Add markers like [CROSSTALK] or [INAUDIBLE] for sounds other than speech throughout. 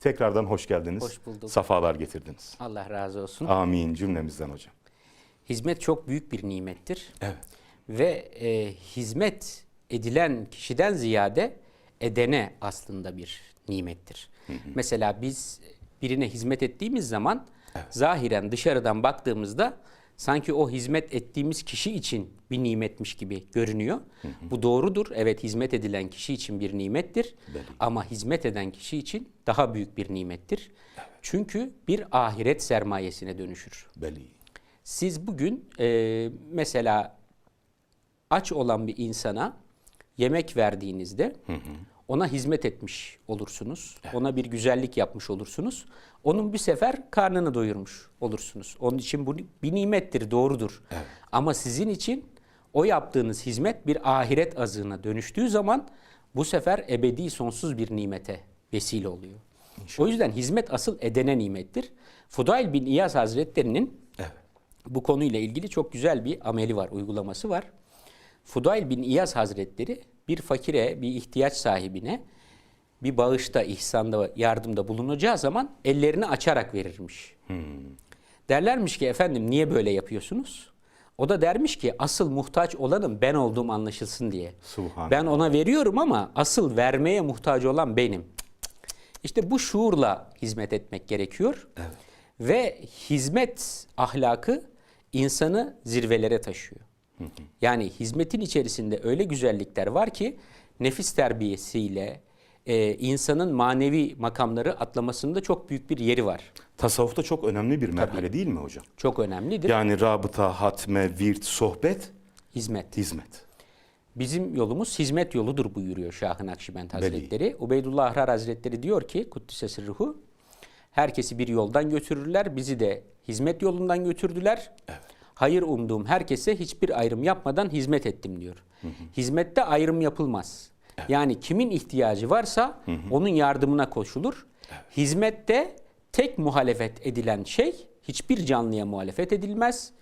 Tekrardan hoş geldiniz. Hoş bulduk. Safalar getirdiniz. Allah razı olsun. Amin cümlemizden hocam. Hizmet çok büyük bir nimettir. Evet. Ve e, hizmet edilen kişiden ziyade edene aslında bir nimettir. Mesela biz birine hizmet ettiğimiz zaman zahiren dışarıdan baktığımızda sanki o hizmet ettiğimiz kişi için bir nimetmiş gibi görünüyor. Bu doğrudur. Evet hizmet edilen kişi için bir nimettir. Ama hizmet eden kişi için daha büyük bir nimettir. Çünkü bir ahiret sermayesine dönüşür. Beli. Siz bugün e, mesela aç olan bir insana yemek verdiğinizde ona hizmet etmiş olursunuz. Ona bir güzellik yapmış olursunuz. Onun bir sefer karnını doyurmuş olursunuz. Onun için bu bir nimettir, doğrudur. Ama sizin için o yaptığınız hizmet bir ahiret azığına dönüştüğü zaman bu sefer ebedi sonsuz bir nimete vesile oluyor. O yüzden hizmet asıl edene nimettir. Fudail bin İyaz Hazretleri'nin Evet. bu konuyla ilgili çok güzel bir ameli var, uygulaması var. Fudail bin İyaz Hazretleri bir fakire, bir ihtiyaç sahibine bir bağışta, ihsanda, yardımda bulunacağı zaman ellerini açarak verirmiş. Derlermiş ki efendim niye böyle yapıyorsunuz? O da dermiş ki asıl muhtaç olanım ben olduğum anlaşılsın diye. Subhanallah. Ben ona veriyorum ama asıl vermeye muhtaç olan benim. İşte bu şuurla hizmet etmek gerekiyor. Ve hizmet ahlakı insanı zirvelere taşıyor. Yani hizmetin içerisinde öyle güzellikler var ki nefis terbiyesiyle e, insanın manevi makamları atlamasında çok büyük bir yeri var. Tasavvufta çok önemli bir merhale değil mi hocam? Çok önemlidir. Yani rabıta, hatme, virt, sohbet, Hizmet. hizmet. Bizim yolumuz hizmet yoludur buyuruyor Şah-ı Nakşibend Hazretleri. Ubeydullah Ahrar Hazretleri diyor ki Kuddise Sırruhu herkesi bir yoldan götürürler. Bizi de hizmet yolundan götürdüler. Hayır umduğum herkese hiçbir ayrım yapmadan hizmet ettim diyor. Hizmette ayrım yapılmaz. Yani kimin ihtiyacı varsa onun yardımına koşulur. Hizmette tek muhalefet edilen şey hiçbir canlıya muhalefet edilmez.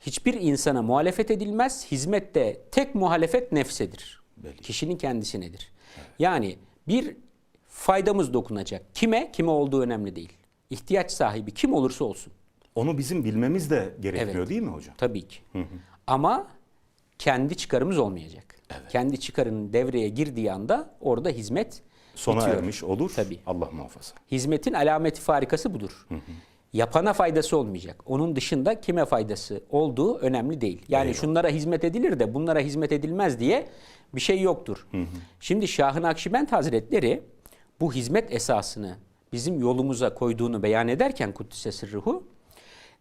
Hiçbir insana muhalefet edilmez. Hizmette tek muhalefet nefsedir. Kişinin kendisinedir. Yani bir faydamız dokunacak. Kime? Kime olduğu önemli değil. İhtiyaç sahibi kim olursa olsun. Onu bizim bilmemiz de gerekmiyor Evet. değil mi hocam? Tabii ki. Ama kendi çıkarımız olmayacak. Kendi çıkarının devreye girdiği anda orada hizmet Sona bitiyor. ermiş olur. Tabii. Allah muhafaza. Hizmetin alameti farikası budur. Yapana faydası olmayacak. Onun dışında kime faydası olduğu önemli değil. Yani şunlara hizmet edilir de bunlara hizmet edilmez diye bir şey yoktur. Şimdi Şah-ı Nakşibend Hazretleri bu hizmet esasını bizim yolumuza koyduğunu beyan ederken Kuddise Sırruhu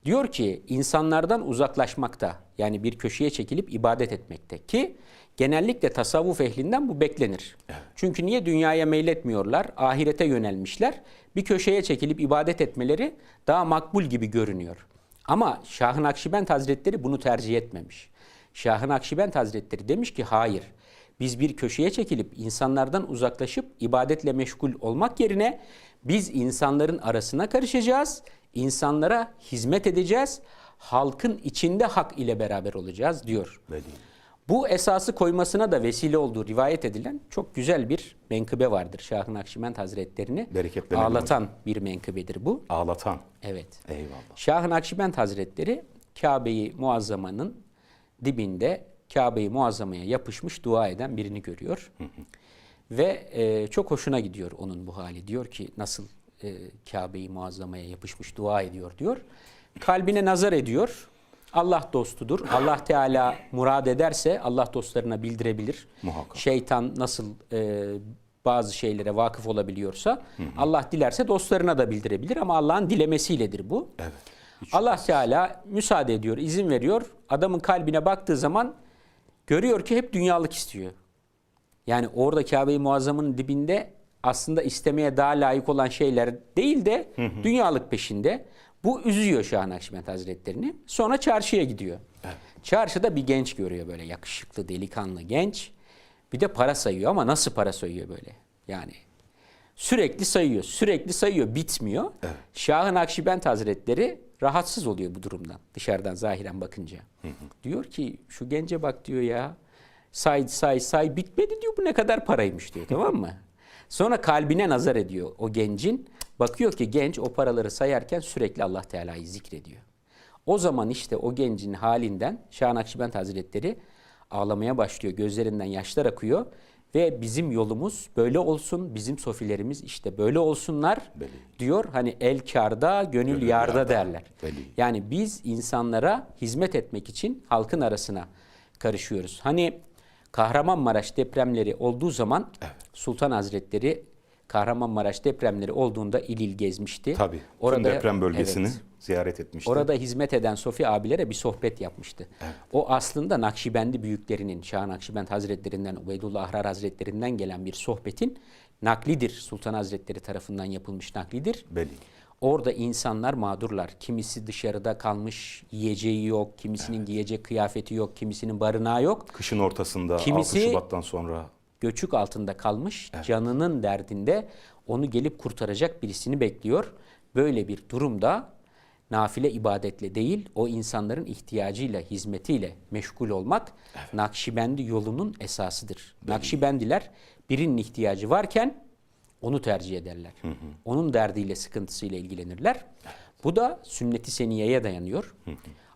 diyor ki insanlardan uzaklaşmakta yani bir köşeye çekilip ibadet etmekte ki genellikle tasavvuf ehlinden bu beklenir. Çünkü niye dünyaya meyletmiyorlar, ahirete yönelmişler. Bir köşeye çekilip ibadet etmeleri daha makbul gibi görünüyor. Ama Şah-ı Nakşibend Hazretleri bunu tercih etmemiş. Şah-ı Nakşibend Hazretleri demiş ki hayır. Biz bir köşeye çekilip insanlardan uzaklaşıp ibadetle meşgul olmak yerine biz insanların arasına karışacağız, insanlara hizmet edeceğiz, halkın içinde hak ile beraber olacağız diyor. Beli. Bu esası koymasına da vesile olduğu rivayet edilen çok güzel bir menkıbe vardır. Şah-ı Nakşibend Hazretlerini ağlatan bir menkıbedir bu. Ağlatan. Evet. Eyvallah. Şah-ı Nakşibend Hazretleri Kabe-i Muazzama'nın dibinde Kabe-i Muazzama'ya yapışmış dua eden birini görüyor. Ve e, çok hoşuna gidiyor onun bu hali. Diyor ki nasıl e, Kabe-i Muazzama'ya yapışmış dua ediyor diyor. Kalbine nazar ediyor. Allah dostudur. Allah Teala murad ederse Allah dostlarına bildirebilir. Muhakkak. Şeytan nasıl e, bazı şeylere vakıf olabiliyorsa Allah dilerse dostlarına da bildirebilir ama Allah'ın dilemesiyledir bu. Evet. Allah Teala müsaade ediyor, izin veriyor. Adamın kalbine baktığı zaman görüyor ki hep dünyalık istiyor. Yani orada Kabe-i Muazzam'ın dibinde aslında istemeye daha layık olan şeyler değil de dünyalık peşinde. Bu üzüyor Şah Nakşibend Hazretlerini. Sonra çarşıya gidiyor. Çarşıda bir genç görüyor böyle yakışıklı, delikanlı genç. Bir de para sayıyor ama nasıl para sayıyor böyle? Yani sürekli sayıyor, sürekli sayıyor, bitmiyor. Şah-ı Nakşibend Hazretleri rahatsız oluyor bu durumdan dışarıdan zahiren bakınca. Diyor ki şu gence bak diyor ya say say say bitmedi diyor bu ne kadar paraymış diyor tamam mı? Sonra kalbine nazar ediyor o gencin. Bakıyor ki genç o paraları sayarken sürekli Allah Teala'yı zikrediyor. O zaman işte o gencin halinden Şah Nakşibend Hazretleri ağlamaya başlıyor. Gözlerinden yaşlar akıyor ve bizim yolumuz böyle olsun, bizim sofilerimiz işte böyle olsunlar Belli. diyor. Hani el karda, gönül, Gönül yarda, yarda. derler. Belli. Yani biz insanlara hizmet etmek için halkın arasına karışıyoruz. Hani Kahramanmaraş depremleri olduğu zaman Sultan Hazretleri Kahramanmaraş depremleri olduğunda il il gezmişti. Tabii. Tüm deprem bölgesini Evet. ziyaret etmişti. Orada hizmet eden Sofi abilere bir sohbet yapmıştı. O aslında Nakşibendi büyüklerinin, Şah Nakşibend Hazretlerinden, Ubeydullah Ahrar Hazretlerinden gelen bir sohbetin naklidir. Sultan Hazretleri tarafından yapılmış naklidir. Belli. Orada insanlar mağdurlar. Kimisi dışarıda kalmış, yiyeceği yok, kimisinin giyecek kıyafeti yok, kimisinin barınağı yok. Kışın ortasında Kimisi- 6 Şubat'tan sonra Göçük altında kalmış, canının derdinde onu gelip kurtaracak birisini bekliyor. Böyle bir durumda nafile ibadetle değil, o insanların ihtiyacıyla, hizmetiyle meşgul olmak Nakşibendi yolunun esasıdır. Nakşibendiler birinin ihtiyacı varken onu tercih ederler. Onun derdiyle, sıkıntısıyla ilgilenirler. Bu da sünnet-i seniyeye dayanıyor.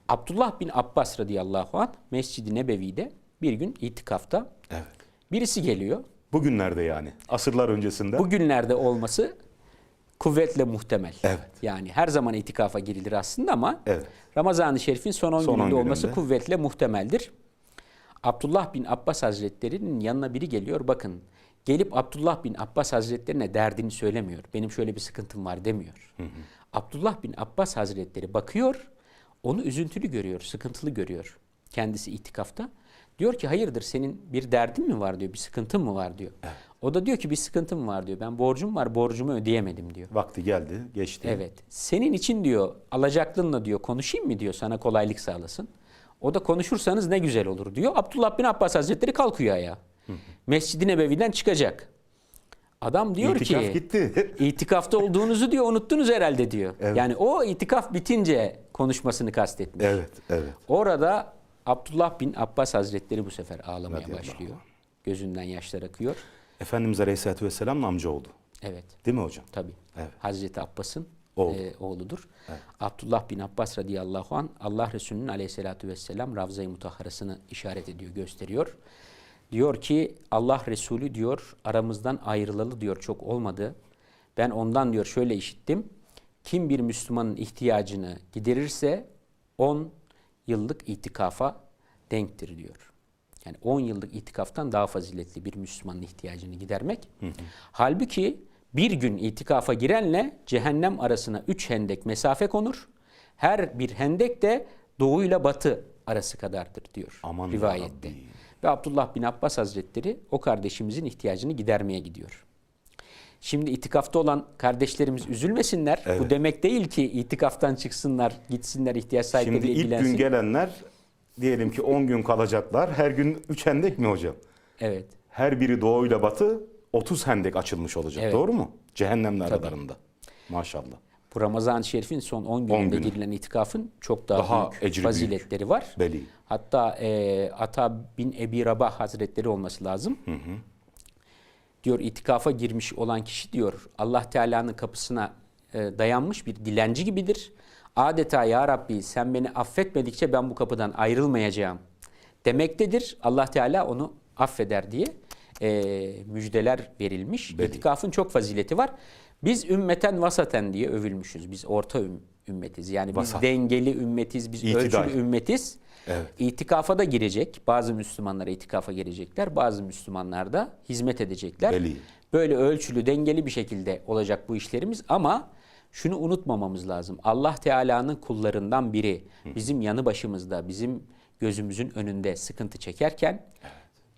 Abdullah bin Abbas radıyallahu anh Mescid-i Nebevi'de bir gün itikafta evet. birisi geliyor. Bugünlerde yani asırlar öncesinde Bugünlerde olması kuvvetle muhtemel. Evet. Yani her zaman itikafa girilir aslında ama Evet. Ramazan-ı Şerif'in son 10 Son gününde 10 olması gününde. kuvvetle muhtemeldir. Abdullah bin Abbas Hazretleri'nin yanına biri geliyor. Bakın gelip Abdullah bin Abbas Hazretlerine derdini söylemiyor. Benim şöyle bir sıkıntım var demiyor. Abdullah bin Abbas Hazretleri bakıyor, onu üzüntülü görüyor, sıkıntılı görüyor. Kendisi itikafta. Diyor ki hayırdır senin bir derdin mi var diyor, bir sıkıntın mı var diyor. O da diyor ki bir sıkıntım var diyor. Ben borcum var, borcumu ödeyemedim diyor. vakti geldi, geçti. Evet. Senin için diyor alacaklınla diyor konuşayım mı diyor sana kolaylık sağlasın. O da konuşursanız ne güzel olur diyor. Abdullah bin Abbas Hazretleri kalkıyor ayağa. Mescid-i Nebevi'den çıkacak. Adam diyor İtikaf ki gitti. [LAUGHS] itikafta olduğunuzu diyor unuttunuz herhalde diyor. Evet. Yani o itikaf bitince konuşmasını kastetmiş. evet, evet. Orada Abdullah bin Abbas Hazretleri bu sefer ağlamaya Radıyallahu başlıyor. Gözünden yaşlar akıyor. Efendimiz Aleyhisselatü Vesselam'ın amca oldu. Evet. Değil mi hocam? Tabii. Evet. Hazreti Abbas'ın Oğlu. e, oğludur. Abdullah bin Abbas radıyallahu an Allah Resulü'nün aleyhissalatü vesselam Ravza-i Mutahharasını işaret ediyor, gösteriyor. Diyor ki Allah Resulü diyor aramızdan ayrılalı diyor çok olmadı. Ben ondan diyor şöyle işittim. Kim bir Müslümanın ihtiyacını giderirse 10 yıllık itikafa denktir diyor. Yani 10 yıllık itikaftan daha faziletli bir Müslümanın ihtiyacını gidermek. Halbuki bir gün itikafa girenle cehennem arasına 3 hendek mesafe konur. Her bir hendek de doğuyla batı arası kadardır diyor Aman rivayette. Rabbi. Ve Abdullah bin Abbas Hazretleri o kardeşimizin ihtiyacını gidermeye gidiyor. Şimdi itikafta olan kardeşlerimiz üzülmesinler. Bu Evet. demek değil ki itikaftan çıksınlar, gitsinler ihtiyaç sahipleriyle Şimdi ilk ilgilensin. gün gelenler diyelim ki 10 gün kalacaklar. Her gün 3 hendek mi hocam? Evet. Her biri doğuyla batı 30 hendek açılmış olacak. Evet. Doğru mu? Cehennemle aralarında. Maşallah. Bu Ramazan-ı Şerif'in son 10 gününde günü. girilen itikafın çok daha, Daha büyük ecri faziletleri var. Belli. Hatta e, Ata bin Ebi Rabah Hazretleri olması lazım. Diyor itikafa girmiş olan kişi diyor Allah Teala'nın kapısına e, dayanmış bir dilenci gibidir. Adeta ya Rabbi sen beni affetmedikçe ben bu kapıdan ayrılmayacağım demektedir. Allah Teala onu affeder diye e, müjdeler verilmiş. Belli. İtikafın çok fazileti var. Biz ümmeten vasaten diye övülmüşüz. Biz orta üm- ümmetiz. Yani biz Vasat. dengeli ümmetiz, biz İtidal. ölçülü ümmetiz. Evet. İtikafa da girecek. Bazı Müslümanlar itikafa girecekler. Bazı Müslümanlar da hizmet edecekler. Belli. Böyle ölçülü, dengeli bir şekilde olacak bu işlerimiz ama şunu unutmamamız lazım. Allah Teala'nın kullarından biri bizim yanı başımızda, bizim gözümüzün önünde sıkıntı çekerken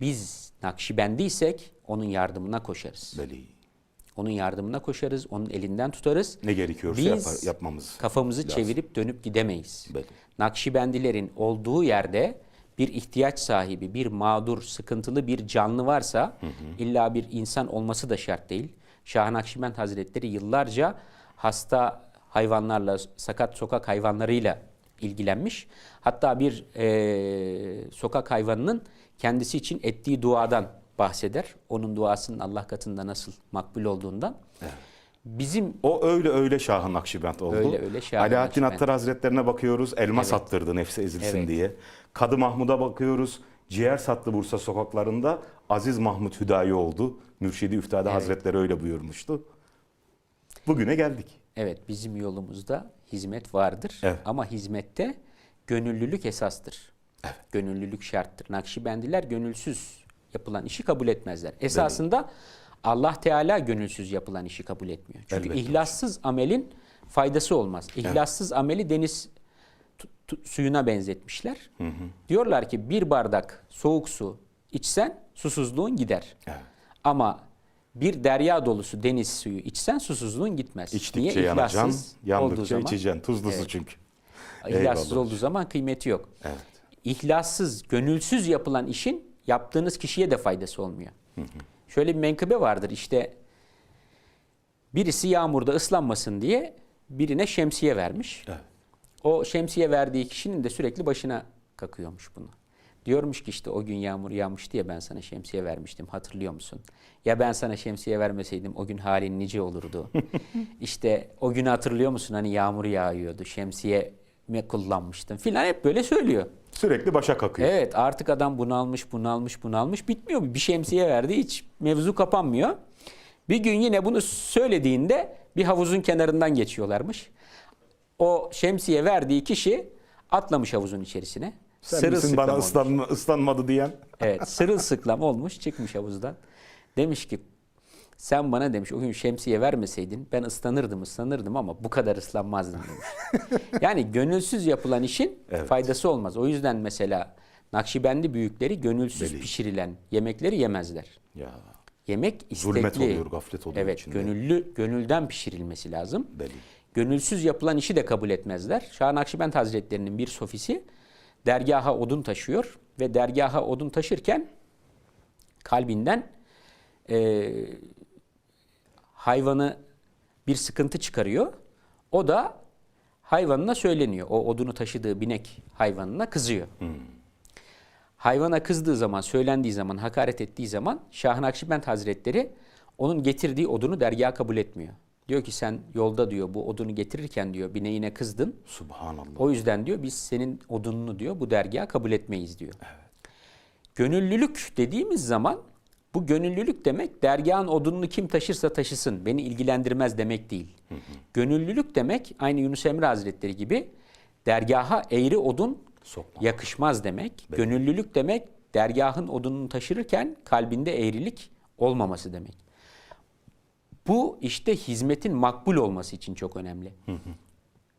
biz Nakşibendiysek onun yardımına koşarız. Belli. Onun yardımına koşarız, onun elinden tutarız. Ne gerekiyorsa Biz yapar, yapmamız. kafamızı lazım. çevirip dönüp gidemeyiz. Belli. Nakşibendilerin olduğu yerde bir ihtiyaç sahibi, bir mağdur, sıkıntılı bir canlı varsa illa bir insan olması da şart değil. Şah Nakşibend Hazretleri yıllarca hasta hayvanlarla, sakat sokak hayvanlarıyla ilgilenmiş. Hatta bir eee, sokak hayvanının kendisi için ettiği duadan bahseder. Onun duasının Allah katında nasıl makbul olduğundan. Bizim O öyle öyle Şah-ı Nakşibend oldu. Öyle öyle Şah-ı Alaaddin. Attar Hazretlerine bakıyoruz. Elmas Evet. attırdı nefsi ezilsin Evet. diye. Kadı Mahmud'a bakıyoruz. Ciğer sattı Bursa sokaklarında. Aziz Mahmud Hüdayi oldu. Mürşidi Üftade Evet. Hazretleri öyle buyurmuştu. Bugüne geldik. evet bizim yolumuzda hizmet vardır Evet. ama hizmette gönüllülük esastır. Evet. Gönüllülük şarttır. Nakşibendiler gönülsüz yapılan işi kabul etmezler. Esasında Allah Teala gönülsüz yapılan işi kabul etmiyor. Çünkü Elbette. ihlassız amelin faydası olmaz. İhlassız ameli deniz suyuna benzetmişler. Diyorlar ki bir bardak soğuk su içsen susuzluğun gider. Evet. Ama bir derya dolusu deniz suyu içsen susuzluğun gitmez. İçtikçe Niye? yanacaksın, yandıkça zaman, içeceksin. Tuzlusu Evet. çünkü. İhlassız Eyvallah. olduğu zaman kıymeti yok. Evet. İhlassız, gönülsüz yapılan işin yaptığınız kişiye de faydası olmuyor. Şöyle bir menkıbe vardır işte birisi yağmurda ıslanmasın diye birine şemsiye vermiş. Evet. O şemsiye verdiği kişinin de sürekli başına kakıyormuş bunu. Diyormuş ki işte o gün yağmur yağmış diye ben sana şemsiye vermiştim hatırlıyor musun? Ya ben sana şemsiye vermeseydim o gün halin nice olurdu. [LAUGHS] işte o günü hatırlıyor musun hani yağmur yağıyordu şemsiye mi kullanmıştın filan hep böyle söylüyor. Sürekli başa kakıyor. Evet artık adam bunalmış bunalmış bunalmış bitmiyor. Bir şemsiye verdi hiç mevzu kapanmıyor. Bir gün yine bunu söylediğinde bir havuzun kenarından geçiyorlarmış. O şemsiye verdiği kişi atlamış havuzun içerisine. Sen Sırılsıklam bana olmuş. ıslanma, ıslanmadı diyen? Evet sırılsıklam olmuş çıkmış havuzdan. Demiş ki sen bana demiş o gün şemsiye vermeseydin ben ıslanırdım ıslanırdım ama bu kadar ıslanmazdım demiş. [LAUGHS] yani gönülsüz yapılan işin Evet. faydası olmaz. O yüzden mesela Nakşibendi büyükleri gönülsüz Belli. pişirilen yemekleri yemezler. Ya Yemek istekli. Zulmet oluyor, gaflet oluyor Evet, içinde. gönüllü, gönülden pişirilmesi lazım. belli. Gönülsüz yapılan işi de kabul etmezler. Şah Nakşibend Hazretleri'nin bir sofisi dergaha odun taşıyor ve dergaha odun taşırken kalbinden eee, hayvanı bir sıkıntı çıkarıyor. O da hayvanına söyleniyor. O odunu taşıdığı binek hayvanına kızıyor. Hayvana kızdığı zaman, söylendiği zaman, hakaret ettiği zaman Şah Nakşibend Hazretleri onun getirdiği odunu dergaha kabul etmiyor. Diyor ki sen yolda diyor bu odunu getirirken diyor bineğine kızdın. Subhanallah. O yüzden diyor biz senin odununu diyor bu dergaha kabul etmeyiz diyor. Gönüllülük dediğimiz zaman bu gönüllülük demek dergahın odununu kim taşırsa taşısın beni ilgilendirmez demek değil. Gönüllülük demek aynı Yunus Emre Hazretleri gibi dergaha eğri odun Sokma. yakışmaz demek. Gönüllülük demek dergahın odununu taşırırken kalbinde eğrilik olmaması demek. Bu işte hizmetin makbul olması için çok önemli.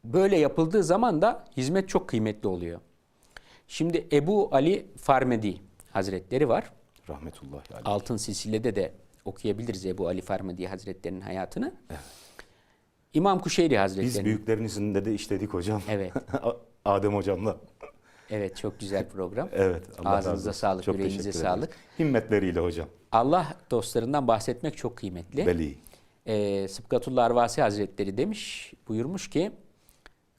Böyle yapıldığı zaman da hizmet çok kıymetli oluyor. Şimdi Ebu Ali Farmedi Hazretleri var. Rahmetullahi aleyh. Altın Silsile'de de okuyabiliriz Ebu Ali Farmedi Hazretleri'nin hayatını. İmam Kuşeyri Biz Hazretleri. büyüklerinizin de işledik hocam. Evet. [LAUGHS] Adem hocamla. Evet çok güzel program. Evet. Allah razı Ağzınıza olsun. sağlık, Çok yüreğinize sağlık. Himmetleriyle hocam. Allah dostlarından bahsetmek çok kıymetli. Veli. Ee, Sıbgatullah Arvasi Hazretleri demiş, buyurmuş ki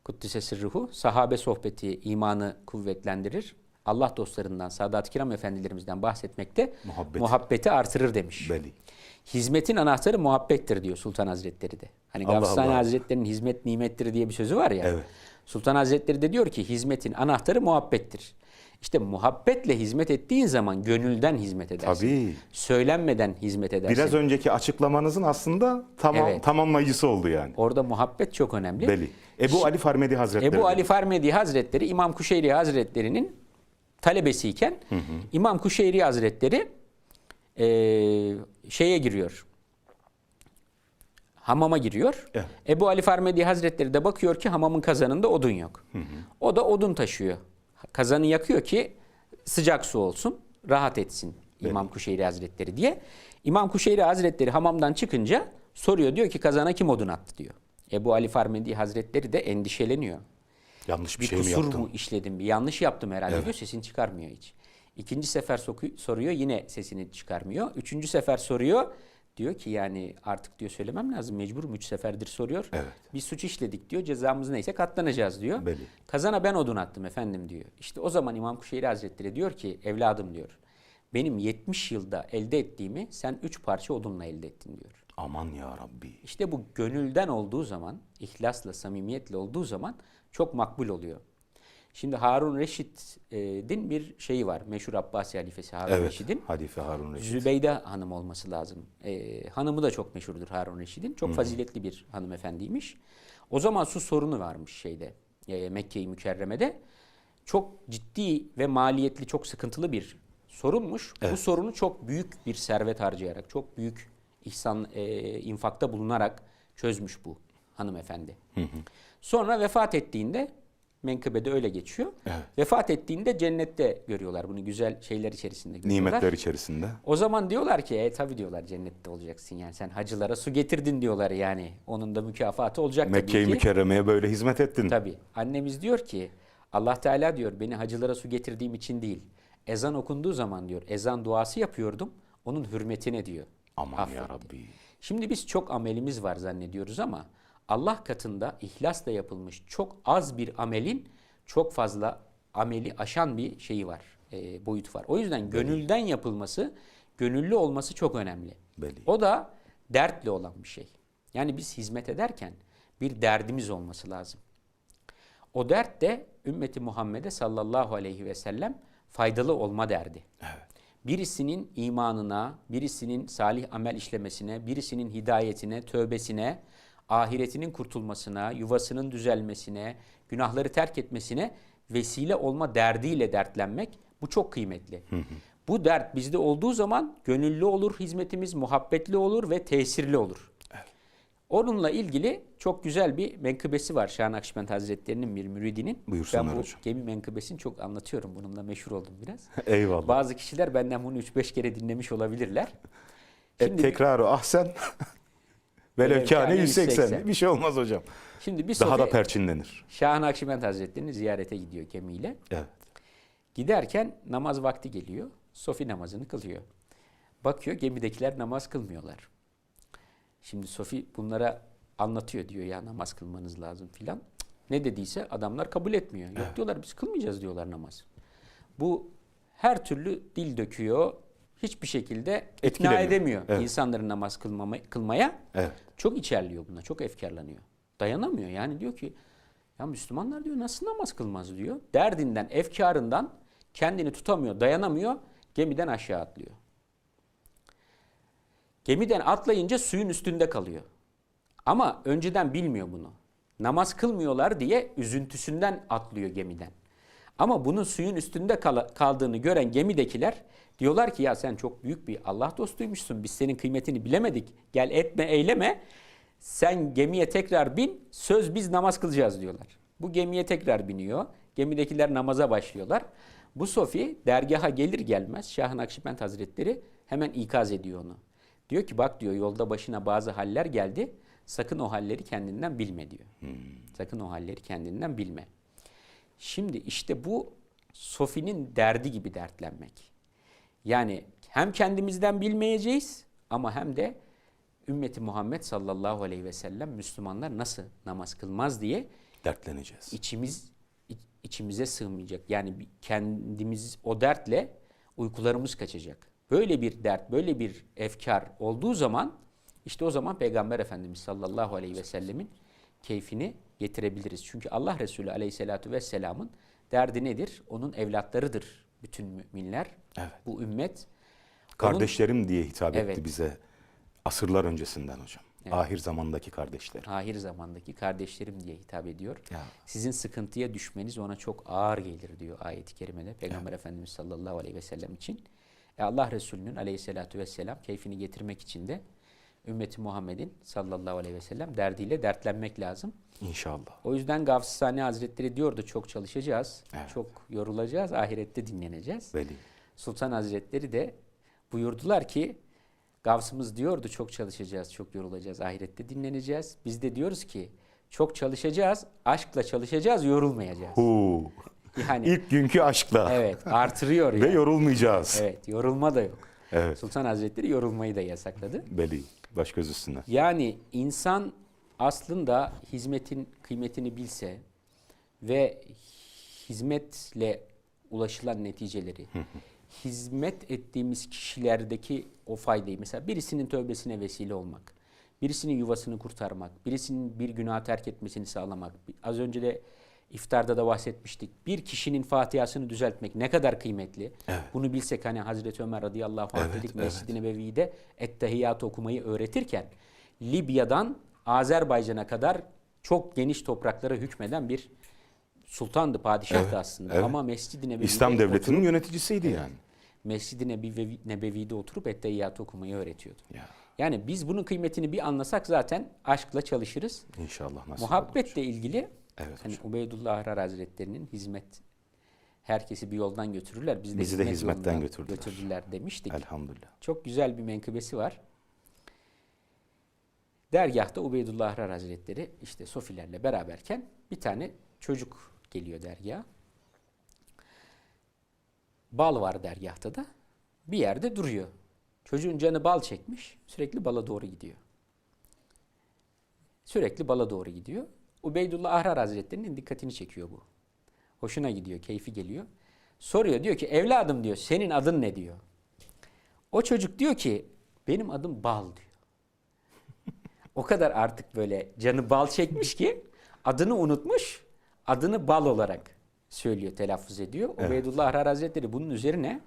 Kuddise sırruhu sahabe sohbeti imanı kuvvetlendirir. Allah dostlarından, Sadat-ı Kiram efendilerimizden bahsetmekte Muhabbeti. muhabbeti artırır demiş. Veli. Hizmetin anahtarı muhabbettir diyor Sultan Hazretleri de. Hani Gavsani. Hazretleri'nin hizmet nimettir diye bir sözü var ya. Evet. Sultan Hazretleri de diyor ki hizmetin anahtarı muhabbettir. İşte muhabbetle hizmet ettiğin zaman gönülden hizmet edersin. Tabii. Söylenmeden hizmet edersin. Biraz önceki açıklamanızın aslında tamam Evet. tamamlayıcısı oldu yani. Orada muhabbet çok önemli. Veli. Ebu Ali Farmedi Hazretleri. Ebu Ali Farmedi Hazretleri İmam Kuşeyri Hazretleri'nin talebesiyken İmam Kuşeyri Hazretleri eee, şeye giriyor. Hamama giriyor. Evet. Ebu Ali Farmedi Hazretleri de bakıyor ki hamamın kazanında odun yok. O da odun taşıyor. Kazanı yakıyor ki sıcak su olsun, rahat etsin İmam Kuşeyri Hazretleri diye. İmam Kuşeyri Hazretleri hamamdan çıkınca soruyor diyor ki kazana kim odun attı diyor. Ebu Ali Farmedi Hazretleri de endişeleniyor. Yanlış bir, Bir şey mi kusur yaptım? mu işledim, bir yanlış yaptım herhalde Evet. diyor sesini çıkarmıyor hiç. İkinci sefer soruyor yine sesini çıkarmıyor. Üçüncü sefer soruyor. Diyor ki yani artık diyor söylemem lazım mecburum. Üç seferdir soruyor. Evet. Bir suç işledik diyor. Cezamız neyse katlanacağız diyor. Belli. Kazana ben odun attım efendim diyor. İşte o zaman İmam Kuşeyri Hazretleri diyor ki evladım diyor. Benim 70 yılda elde ettiğimi sen 3 parça odunla elde ettin diyor. Aman ya Rabbi. İşte bu gönülden olduğu zaman, ihlasla, samimiyetle olduğu zaman çok makbul oluyor. Şimdi Harun Reşit'in bir şeyi var. Meşhur Abbasi halifesi Harun Evet. Reşit'in. Halife Harun Reşit. Zübeyde hanım olması lazım. Ee, hanımı da çok meşhurdur Harun Reşit'in. Çok faziletli bir hanımefendiymiş. O zaman su sorunu varmış şeyde e, Mekke-i Mükerreme'de. Çok ciddi ve maliyetli, çok sıkıntılı bir sorunmuş. Bu sorunu çok büyük bir servet harcayarak, çok büyük ihsan, e, infakta bulunarak çözmüş bu hanımefendi. Sonra vefat ettiğinde menkıbede öyle geçiyor. Vefat ettiğinde cennette görüyorlar bunu güzel şeyler içerisinde görüyorlar. Nimetler içerisinde. O zaman diyorlar ki e tabi diyorlar cennette olacaksın yani sen hacılara su getirdin diyorlar yani. Onun da mükafatı olacak Mekke-i. Mükerreme'ye böyle hizmet ettin. Tabii. Annemiz diyor ki Allah Teala diyor beni hacılara su getirdiğim için değil. Ezan okunduğu zaman diyor ezan duası yapıyordum onun hürmetine diyor. Aman Affet ya. Rabbi. Şimdi biz çok amelimiz var zannediyoruz ama Allah katında ihlasla yapılmış çok az bir amelin çok fazla ameli aşan bir şeyi var, e, boyutu var. O yüzden gönülden yapılması, gönüllü olması çok önemli. Belli. O da dertle olan bir şey. Yani biz hizmet ederken bir derdimiz olması lazım. O dert de ümmeti Muhammed'e sallallahu aleyhi ve sellem faydalı olma derdi. Birisinin imanına, birisinin salih amel işlemesine, birisinin hidayetine, tövbesine, ahiretinin kurtulmasına, yuvasının düzelmesine, günahları terk etmesine vesile olma derdiyle dertlenmek bu çok kıymetli. Bu dert bizde olduğu zaman gönüllü olur hizmetimiz, muhabbetli olur ve tesirli olur. Onunla ilgili çok güzel bir menkıbesi var Şah Nakşibend Hazretleri'nin bir müridinin. Buyursunlar ben bu hocam. gemi menkıbesini çok anlatıyorum. Bununla meşhur oldum biraz. [LAUGHS] Eyvallah. Bazı kişiler benden bunu 3-5 kere dinlemiş olabilirler. Et tekrarı ahsen. Velev Velev kâne kâne 180. 180. Bir şey olmaz hocam. Şimdi bir Daha da perçinlenir. Şah Nakşibend Hazretleri'ni ziyarete gidiyor gemiyle. Evet. Giderken namaz vakti geliyor. Sofi namazını kılıyor. Bakıyor gemidekiler namaz kılmıyorlar. Şimdi Sofi bunlara anlatıyor diyor ya namaz kılmanız lazım filan. Ne dediyse adamlar kabul etmiyor. Yok diyorlar biz kılmayacağız diyorlar namaz. Bu her türlü dil döküyor. Hiçbir şekilde ikna edemiyor Evet. insanların namaz kılmama, kılmaya. Evet. Çok içerliyor buna, çok efkarlanıyor. Dayanamıyor yani diyor ki ya Müslümanlar diyor nasıl namaz kılmaz diyor. Derdinden, efkarından kendini tutamıyor, dayanamıyor. Gemiden aşağı atlıyor. Gemiden atlayınca suyun üstünde kalıyor. Ama önceden bilmiyor bunu. Namaz kılmıyorlar diye üzüntüsünden atlıyor gemiden. Ama bunun suyun üstünde kaldığını gören gemidekiler diyorlar ki ya sen çok büyük bir Allah dostuymuşsun. Biz senin kıymetini bilemedik. Gel etme eyleme. Sen gemiye tekrar bin. Söz biz namaz kılacağız diyorlar. Bu gemiye tekrar biniyor. Gemidekiler namaza başlıyorlar. Bu Sofi dergaha gelir gelmez Şah-ı Nakşibend Hazretleri hemen ikaz ediyor onu. Diyor ki bak diyor yolda başına bazı haller geldi. Sakın o halleri kendinden bilme diyor. Sakın o halleri kendinden bilme. Şimdi işte bu Sofi'nin derdi gibi dertlenmek. Yani hem kendimizden bilmeyeceğiz ama hem de ümmeti Muhammed sallallahu aleyhi ve sellem Müslümanlar nasıl namaz kılmaz diye Dertleneceğiz. içimiz iç- içimize sığmayacak. Yani kendimiz o dertle uykularımız kaçacak. Böyle bir dert, böyle bir efkar olduğu zaman işte o zaman Peygamber Efendimiz sallallahu aleyhi ve sellemin keyfini getirebiliriz. Çünkü Allah Resulü aleyhissalatu vesselamın derdi nedir? Onun evlatlarıdır bütün müminler. Evet. Bu ümmet. Onun- Kardeşlerim diye hitap etti Evet. bize asırlar öncesinden hocam. Ahir zamandaki kardeşler. ahir zamandaki kardeşlerim diye hitap ediyor. Ya. Sizin sıkıntıya düşmeniz ona çok ağır gelir diyor ayet-i kerimede Peygamber Efendimiz sallallahu aleyhi ve sellem için. E Allah Resulü'nün aleyhissalatu vesselam keyfini getirmek için de ümmeti Muhammed'in sallallahu aleyhi ve sellem derdiyle dertlenmek lazım. İnşallah. O yüzden Gavs-ı Sani Hazretleri diyordu çok çalışacağız, Evet. çok yorulacağız, ahirette dinleneceğiz. Veli. Sultan Hazretleri de buyurdular ki Gavsımız diyordu çok çalışacağız, çok yorulacağız, ahirette dinleneceğiz. Biz de diyoruz ki çok çalışacağız, aşkla çalışacağız, yorulmayacağız. Hu. Yani İlk günkü aşkla. evet artırıyor Ve yani. yorulmayacağız. Evet yorulma da yok. Evet. Sultan Hazretleri yorulmayı da yasakladı. Veli. Baş göz üstüne. Yani insan aslında hizmetin kıymetini bilse ve hizmetle ulaşılan neticeleri, hizmet ettiğimiz kişilerdeki o faydayı, mesela birisinin tövbesine vesile olmak, birisinin yuvasını kurtarmak, birisinin bir günah terk etmesini sağlamak. Az önce de iftarda da bahsetmiştik. Bir kişinin Fatiha'sını düzeltmek ne kadar kıymetli. Bunu bilsek hani Hazreti Ömer radıyallahu anh Evet, dedik evet. Mescid-i Nebevi'de Ettehiyyat okumayı öğretirken Libya'dan Azerbaycan'a kadar çok geniş topraklara hükmeden bir sultandı, padişahtı Evet, aslında. evet. Ama Mescid-i Nebevi'de İslam devletinin oturup- yöneticisiydi yani. Mescid-i Nebevi, Nebevi'de oturup Ettehiyyat okumayı öğretiyordu. Ya. Yani biz bunun kıymetini bir anlasak zaten aşkla çalışırız. İnşallah nasip. Muhabbetle ilgili Evet hani hocam. Ubeydullah Ahrar Hazretleri'nin hizmet herkesi bir yoldan götürürler. Biz de, Bizi de hizmet hizmetten yolundan götürdüler. götürdüler demiştik. Elhamdülillah. Çok güzel bir menkıbesi var. Dergahta Ubeydullah Ahrar Hazretleri işte Sofilerle beraberken bir tane çocuk geliyor dergaha. Bal var dergahta da. Bir yerde duruyor. Çocuğun canı bal çekmiş. Sürekli bala doğru gidiyor. Sürekli bala doğru gidiyor. Ubeydullah Ahrar Hazretleri'nin dikkatini çekiyor bu. Hoşuna gidiyor, keyfi geliyor. Soruyor diyor ki evladım diyor senin adın ne diyor. O çocuk diyor ki benim adım Bal diyor. O kadar artık böyle canı bal çekmiş ki adını unutmuş. Adını Bal olarak söylüyor, telaffuz ediyor. Ubeydullah Ahrar Hazretleri bunun üzerine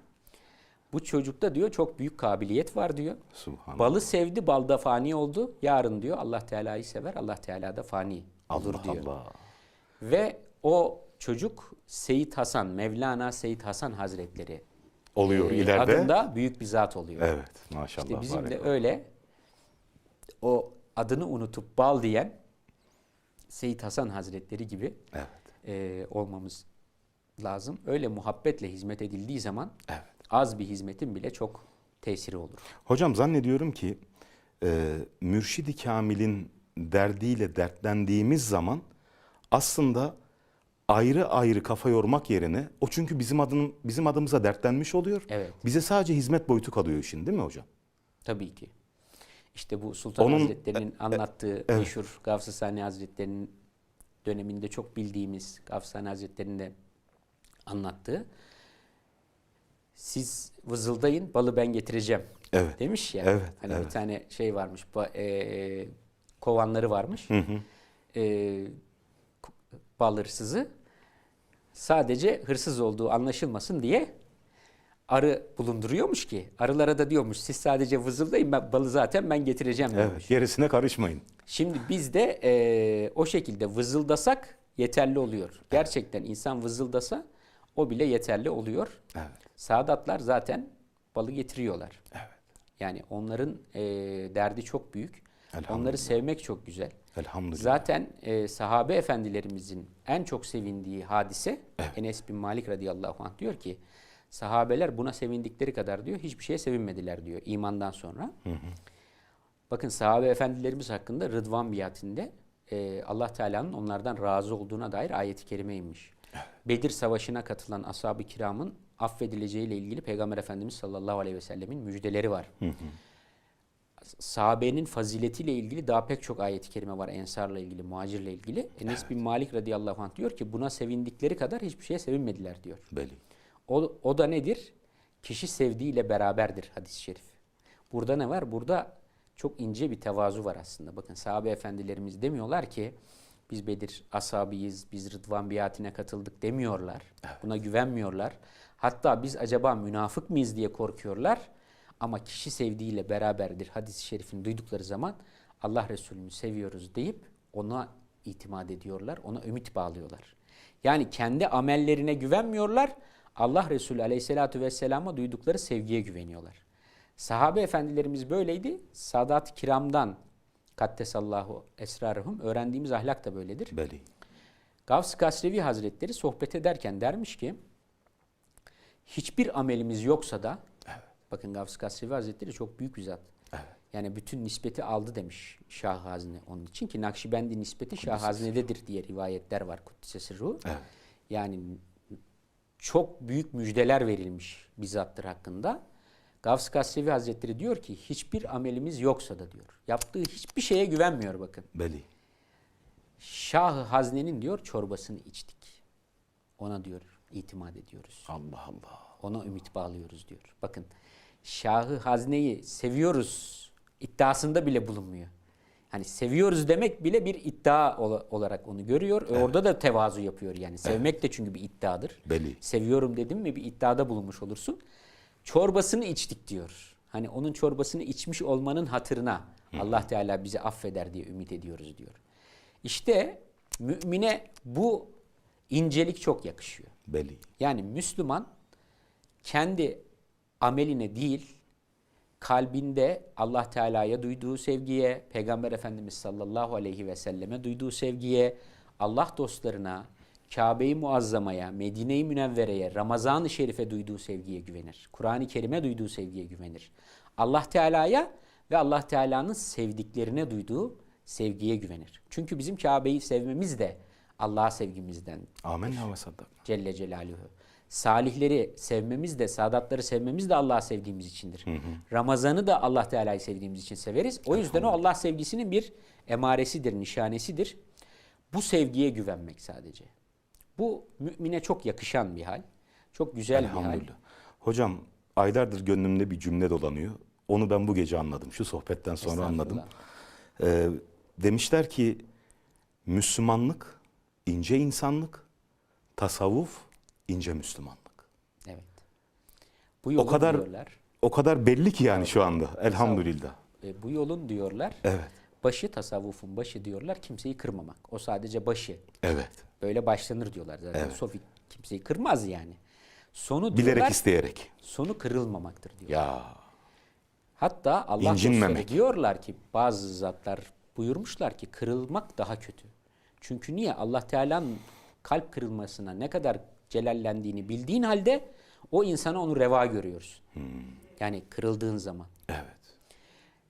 bu çocukta diyor çok büyük kabiliyet var diyor. Subhanallah. Balı sevdi, balda fani oldu. Yarın diyor Allah Teala'yı sever, Allah Teala da fani olur Allah diyor. Allah. Ve o çocuk Seyit Hasan, Mevlana Seyit Hasan Hazretleri Oluyor e, ileride. adında büyük bir zat oluyor. Evet maşallah. İşte bizim de barakallah. öyle o adını unutup bal diyen Seyit Hasan Hazretleri gibi Evet. e, olmamız lazım. Öyle muhabbetle hizmet edildiği zaman Evet. az bir hizmetin bile çok tesiri olur. Hocam zannediyorum ki e, Mürşid-i Kamil'in derdiyle dertlendiğimiz zaman aslında ayrı ayrı kafa yormak yerine o çünkü bizim adın bizim adımıza dertlenmiş oluyor. Evet. Bize sadece hizmet boyutu kalıyor işin değil mi hocam? Tabii ki. İşte bu Sultan Onun- Hazretleri'nin anlattığı meşhur Gavs-ı Sani Hazretleri'nin döneminde çok bildiğimiz Gavs-ı Sani Hazretleri'nin de anlattığı siz vızıldayın balı ben getireceğim Evet. demiş ya. Evet, Hani bir evet. tane şey varmış ba- e, kovanları varmış. E, k- bal hırsızı sadece hırsız olduğu anlaşılmasın diye arı bulunduruyormuş ki arılara da diyormuş siz sadece vızıldayın ben balı zaten ben getireceğim diyormuş. Evet. Gerisine karışmayın. Şimdi biz de eee, o şekilde vızıldasak yeterli oluyor. Gerçekten insan vızıldasa o bile yeterli oluyor. Evet. Saadatlar zaten balı getiriyorlar. Evet. Yani onların eee, derdi çok büyük. Onları sevmek çok güzel. Elhamdülillah. Zaten eee, sahabe efendilerimizin en çok sevindiği hadise Enes bin Malik radıyallahu anh diyor ki sahabeler buna sevindikleri kadar diyor hiçbir şeye sevinmediler diyor imandan sonra. Bakın sahabe efendilerimiz hakkında Rıdvan biatinde e, Allah Teala'nın onlardan razı olduğuna dair ayeti kerime inmiş. Bedir Savaşı'na katılan ashab-ı kiramın affedileceğiyle ilgili Peygamber Efendimiz sallallahu aleyhi ve sellemin müjdeleri var. Sahabenin faziletiyle ilgili daha pek çok ayet-i kerime var. Ensarla ilgili, muhacirle ilgili. Enes bin Malik radıyallahu anh diyor ki buna sevindikleri kadar hiçbir şeye sevinmediler diyor. Belli. O, o da nedir? Kişi sevdiğiyle beraberdir hadis-i şerif. Burada ne var? Burada çok ince bir tevazu var aslında. Bakın sahabe efendilerimiz demiyorlar ki biz Bedir ashabıyız, biz Rıdvan biatine katıldık demiyorlar. Buna güvenmiyorlar. Hatta biz acaba münafık mıyız diye korkuyorlar. Ama kişi sevdiğiyle beraberdir hadis-i şerifini duydukları zaman Allah Resulü'nü seviyoruz deyip ona itimat ediyorlar, ona ümit bağlıyorlar. Yani kendi amellerine güvenmiyorlar, Allah Resulü Aleyhisselatü Vesselam'a duydukları sevgiye güveniyorlar. Sahabe efendilerimiz böyleydi. Sadat-ı kiramdan Kattesallahu esrarıhum öğrendiğimiz ahlak da böyledir. Belli. Gavs-ı Kasrevi Hazretleri sohbet ederken dermiş ki hiçbir amelimiz yoksa da bakın Gavs-ı Kasrevi Hazretleri çok büyük bir zat. Yani bütün nispeti aldı demiş Şah Hazine onun için ki Nakşibendi nispeti Şah Hazine'dedir diye rivayetler var Kuddise Sırru. Evet. Yani çok büyük müjdeler verilmiş bir zattır hakkında. Gavs-ı Kasrevi Hazretleri diyor ki hiçbir amelimiz yoksa da diyor. Yaptığı hiçbir şeye güvenmiyor bakın. Belli. Şah-ı Hazne'nin diyor çorbasını içtik. Ona diyor itimat ediyoruz. Allah Allah. Ona ümit bağlıyoruz diyor. Bakın Şahı Hazne'yi seviyoruz iddiasında bile bulunmuyor. Hani seviyoruz demek bile bir iddia ola- olarak onu görüyor. E, Orada da tevazu yapıyor yani. Sevmek de çünkü bir iddiadır. Belli. Seviyorum dedim mi bir iddiada bulunmuş olursun. Çorbasını içtik diyor. Hani onun çorbasını içmiş olmanın hatırına Allah Teala bizi affeder diye ümit ediyoruz diyor. İşte mümine bu incelik çok yakışıyor. Belli. Yani Müslüman kendi ameline değil, kalbinde Allah Teala'ya duyduğu sevgiye, Peygamber Efendimiz sallallahu aleyhi ve selleme duyduğu sevgiye, Allah dostlarına, Kabe-i Muazzama'ya, Medine-i Münevvere'ye, Ramazan-ı Şerif'e duyduğu sevgiye güvenir. Kur'an-ı Kerim'e duyduğu sevgiye güvenir. Allah Teala'ya ve Allah Teala'nın sevdiklerine duyduğu sevgiye güvenir. Çünkü bizim Kabe'yi sevmemiz de Allah'a sevgimizden Amenna ve. Celle Celaluhu. Salihleri sevmemiz de, sadatları sevmemiz de Allah'ı sevdiğimiz içindir. Ramazan'ı da Allah Teala'yı sevdiğimiz için severiz. O yüzden o Allah sevgisinin bir emaresidir, nişanesidir. Bu sevgiye güvenmek sadece. Bu mümine çok yakışan bir hal. Çok güzel bir hal. Hocam aylardır gönlümde bir cümle dolanıyor. Onu ben bu gece anladım. Şu sohbetten sonra anladım. Ee, demişler ki Müslümanlık ince insanlık, tasavvuf ince Müslümanlık. Evet. Bu yolun kadar- diyorlar. O kadar belli ki yani şu anda. Elhamdülillah. e, bu yolun diyorlar. Evet. Başı tasavvufun başı diyorlar kimseyi kırmamak. O sadece başı. Evet. Böyle başlanır diyorlar zaten. Sofi kimseyi kırmaz yani. Sonu Bilerek diyorlar, isteyerek. sonu kırılmamaktır diyor. Ya Hatta Allah dostları diyorlar ki bazı zatlar buyurmuşlar ki kırılmak daha kötü. Çünkü niye? Allah Teala'nın kalp kırılmasına ne kadar celallendiğini bildiğin halde o insana onu reva görüyorsun. Yani kırıldığın zaman. evet.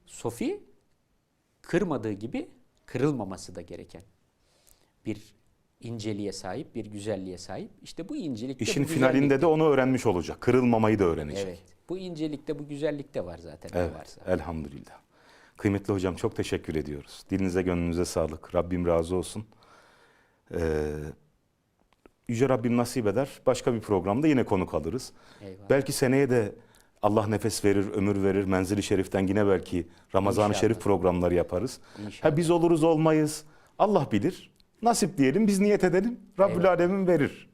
Sofi kırmadığı gibi kırılmaması da gereken bir inceliğe sahip, bir güzelliğe sahip. İşte bu incelikte İşin bu finalinde de onu öğrenmiş olacak. Kırılmamayı da öğrenecek. Evet. Bu incelikte, bu güzellikte var zaten. Evet, varsa. elhamdülillah. Kıymetli hocam çok teşekkür ediyoruz. Dilinize gönlünüze sağlık. Rabbim razı olsun. Ee, Yüce Rabbim nasip eder. Başka bir programda yine konuk alırız. Eyvallah. Belki seneye de Allah nefes verir, ömür verir. Menzili Şerif'ten yine belki Ramazan-ı. Şerif programları yaparız. İnşallah. Ha biz oluruz olmayız. Allah bilir. Nasip diyelim, biz niyet edelim. Rabbül Eyvallah. Alemin verir.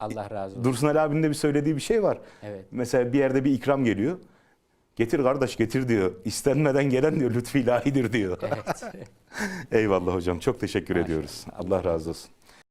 Allah razı olsun. Dursun Ali abinin de bir söylediği bir şey var. Evet. Mesela bir yerde bir ikram geliyor. Getir kardeş getir diyor. İstenmeden gelen diyor lütfu ilahidir diyor. Evet. [LAUGHS] Eyvallah hocam çok teşekkür ediyoruz. Allah razı olsun.